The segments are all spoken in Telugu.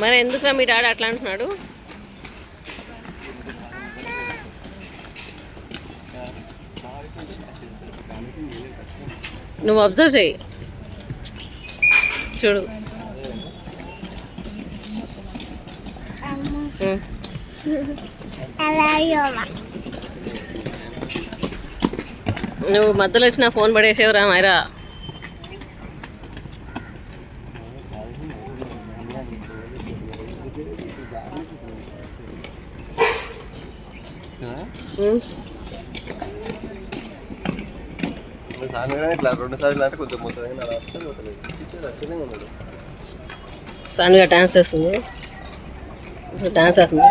మరి ఎందుకురా మీ డాడీ అట్లా అంటున్నాడు? నువ్వు అబ్జర్వ్ చేయి. చూడు. నువ్వు మధ్యలో వచ్చిన ఫోన్ పడేసేవరా మైరా. ఇట్లా రెండు సార్లు అంటే కొంచెం మొత్తం అలా అస్సలు అట్లనే ఉన్నాడు సాన్విగా డాన్స్ చేస్తుంది డాన్స్ చేస్తుంది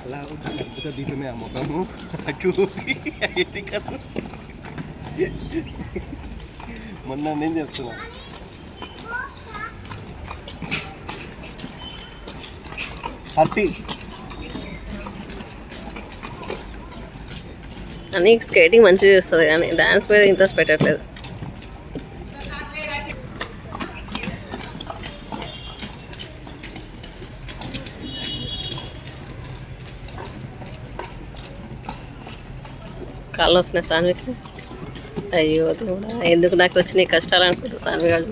అలా అద్భుత దీపమే ఆ ముఖము చూపి మొన్న నేను చెప్తున్నా హర్తి అని స్కేటింగ్ మంచిగా చేస్తుంది కానీ డాన్స్ మీద ఇంట్రెస్ట్ పెట్టట్లేదు. కాళ్ళు వస్తున్నాయి సాన్వికి. అయ్యో దేవుడా ఎందుకు నాకు వచ్చినాయి కష్టాలు అనుకుంటూ సాన్వి గారు.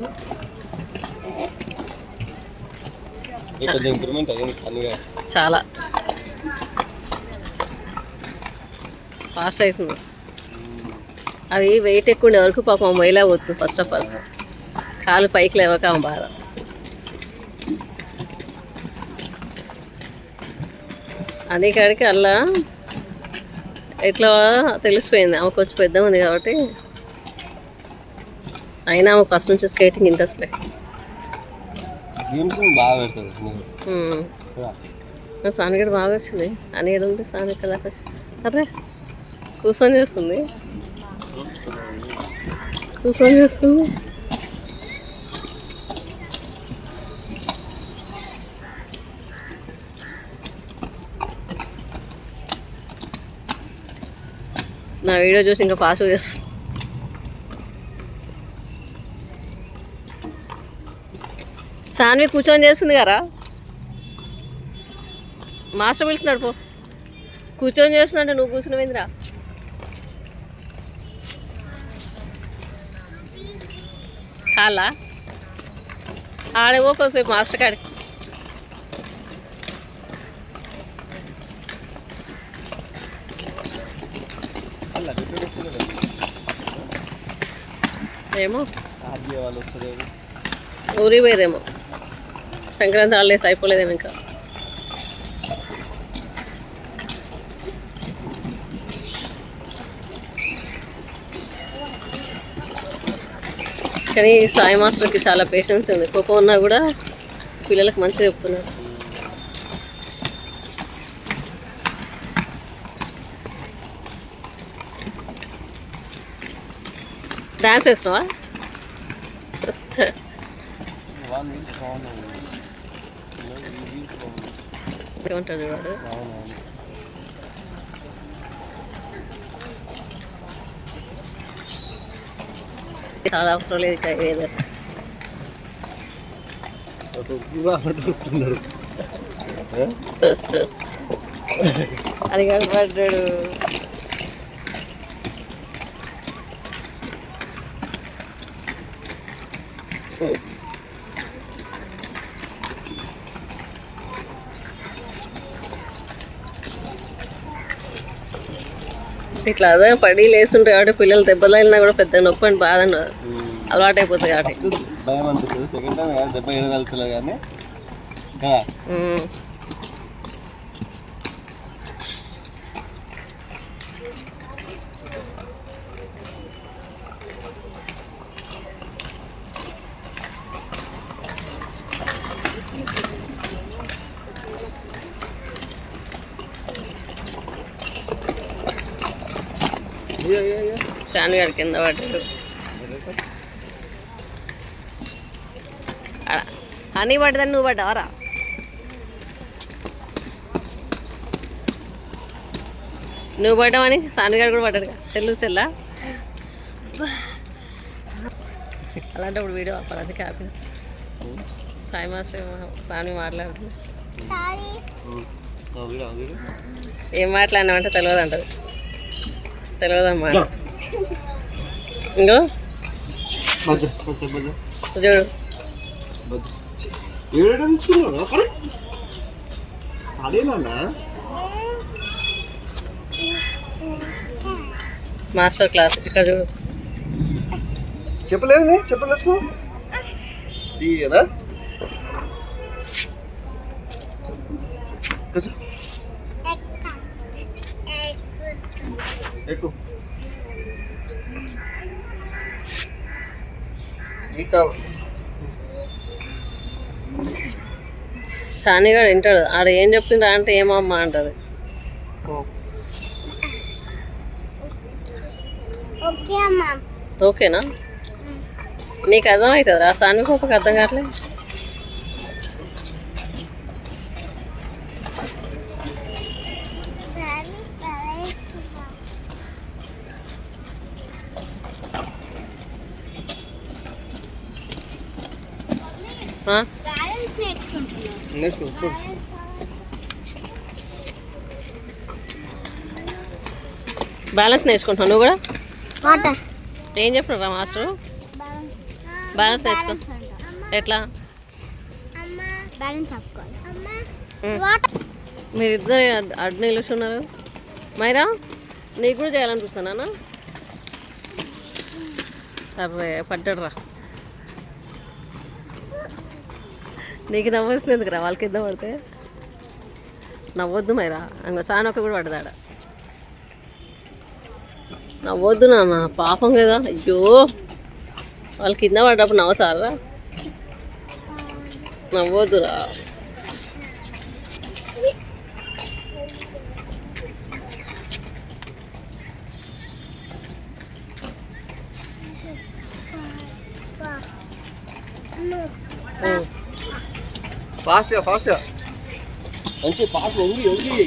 కొంచెం ఇంప్రూవ్మెంట్ అయ్యింది పనిగా చాలా. ఫాస్ట్ అవుతుంది అవి వెయిట్ ఎక్కువ ఉండే వరకు పాపం మైలా పోతుంది ఫస్ట్ ఆఫ్ ఆల్ కాలు పైకి లేవక బాధ. అదే కాడికి అలా ఎట్లా తెలిసిపోయింది. ఆమె కొంచెం పెద్ద ఉంది కాబట్టి. అయినా ఆమె ఫస్ట్ నుంచి స్కేటింగ్ ఇంట్రెస్ట్ లేదు గేమ్స్ బాగా పెడతారు సానిగడ బాగా వచ్చింది. అని ఉంది సాని కదా అరే కూర్చొని చేస్తుంది. కూర్చొని చేస్తుంది. నా వీడియో చూసి ఇంకా ఫాస్ట్గా చేస్తుంది. సాన్వి కూర్చొని చేస్తుంది కదా. మాస్టర్ పిలిచినాడు పో. కూర్చొని చేస్తున్నట్టు నువ్వు కూర్చున్నావేంద్రా. కాలా? ఆడేవో కొంచెంసేపు మాస్టర్ కాడికి. ఏమో? ఊరి పోయేదేమో సంక్రాంతి హాలిడేస్ అయిపోలేదేమో ఇంకా. కానీ సాయి మాస్టర్కి చాలా పేషెన్స్ ఉంది. కోపం ఉన్నా కూడా పిల్లలకు మంచిగా చెప్తున్నారు డాన్స్ వేసినావా చూడాడు అవునవును చాలా అవసరం లేదు ఇక ఏదో. ఒక కూడా అంటున్నాడు ఇట్లా అదే పడి లేస్తుంటాయి కాబట్టి పిల్లలు దెబ్బలు తగిలినా కూడా పెద్ద నొప్పి అని బాధ అన్నారు అలవాటు అయిపోతుంది కాబట్టి భయం అనిపిస్తుంది సెకండ్ టైం కాదు దెబ్బ ఏడగలుగుతలే కానీ కదా ఏ. శాన్గాడు కింద పడ్డాడు. అని పడ్డదని నువ్వు పడ్డావరా? నువ్వు పడ్డావని సానుగాడు కూడా పడ్డాడు చెల్లు చెల్లా? అలాంటప్పుడు వీడియో ఆపాలి అందుకే ఆపిన సాయి మాస్టర్ సామి వీడు. ఏం మాట్లాడినామంటే తెలియదు అంటది తెలియదమ్మా ఇంకో? చూడు. మాస్టర్ క్లాస్ ఇక్కడ చూడు. చెప్పలేదు చెప్పలు తెచ్చుకో తీయనా కూర్చో. ఎక్కు. ఈ కాలం షానిగాడు వింటాడు. ఆడ ఏం చెప్పిండ్రా అంటే ఏమమ్మా అంటది. ఓకే అమ్మా. ఓకేనా? నీకు అర్థమవుతుందా సాని పాపకి అర్థం కావట్లేదు బ్యాలెన్స్ నేర్చుకుంటున్నావు నువ్వు కూడా? ఏం చెప్పినారా మాస్టర్? బ్యాలెన్స్ నేర్చుకో. ఎట్లా? అమ్మా. బ్యాలెన్స్ ఆపుకోవాలి. అమ్మా. ఉమ్. వాటర్ మీరిద్దరు అడ్- అడ్డు నిలుస్తున్నారు మైరా నీకు కూడా చేయాలనిపిస్తున్నానా సరే పడ్డాడు రా నీకు నవ్వొస్తుంది ఎందుకురా వాళ్ళ కింద పడితే. నవ్వొద్దు మైరా. ఇంకా సానొక్క కూడా పడతాడ? నవ్వొద్దు నాన్న పాపం కదా. అయ్యో వాళ్ళ కింద పడ్డప్పుడు నవ్వుతారా? నవ్వొద్దురా. ఫాస్ట్గా ఫాస్ట్గా. మంచి ఫాస్ట్ వంగి వంగి.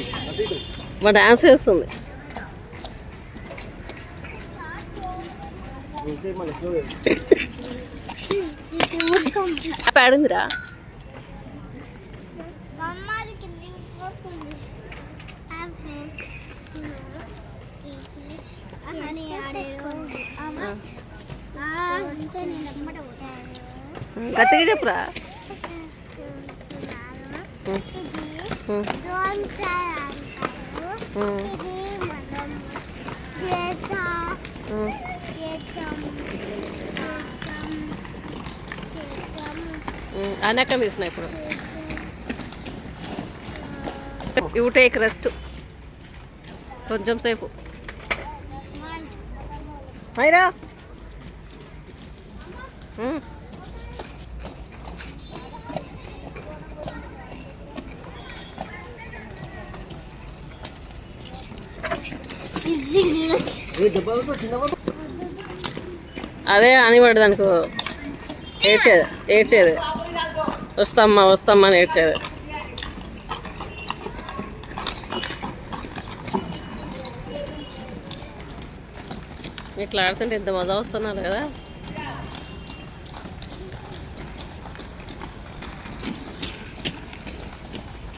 మా డాన్స్ వేస్తుంది ఇంకే మన చూడు. అన్నక్క తీసిన ఇప్పుడు. యూ టేక్ రెస్ట్ కొంచెం సేపు. మైరా. అదే అని పడదానికి ఏడ్చేది ఏడ్చేది. వస్తామ్మా వస్తామ్మా అని ఏడ్చేది. ఇట్లా ఆడుతుంటే ఇంత మజా వస్తున్నారు కదా.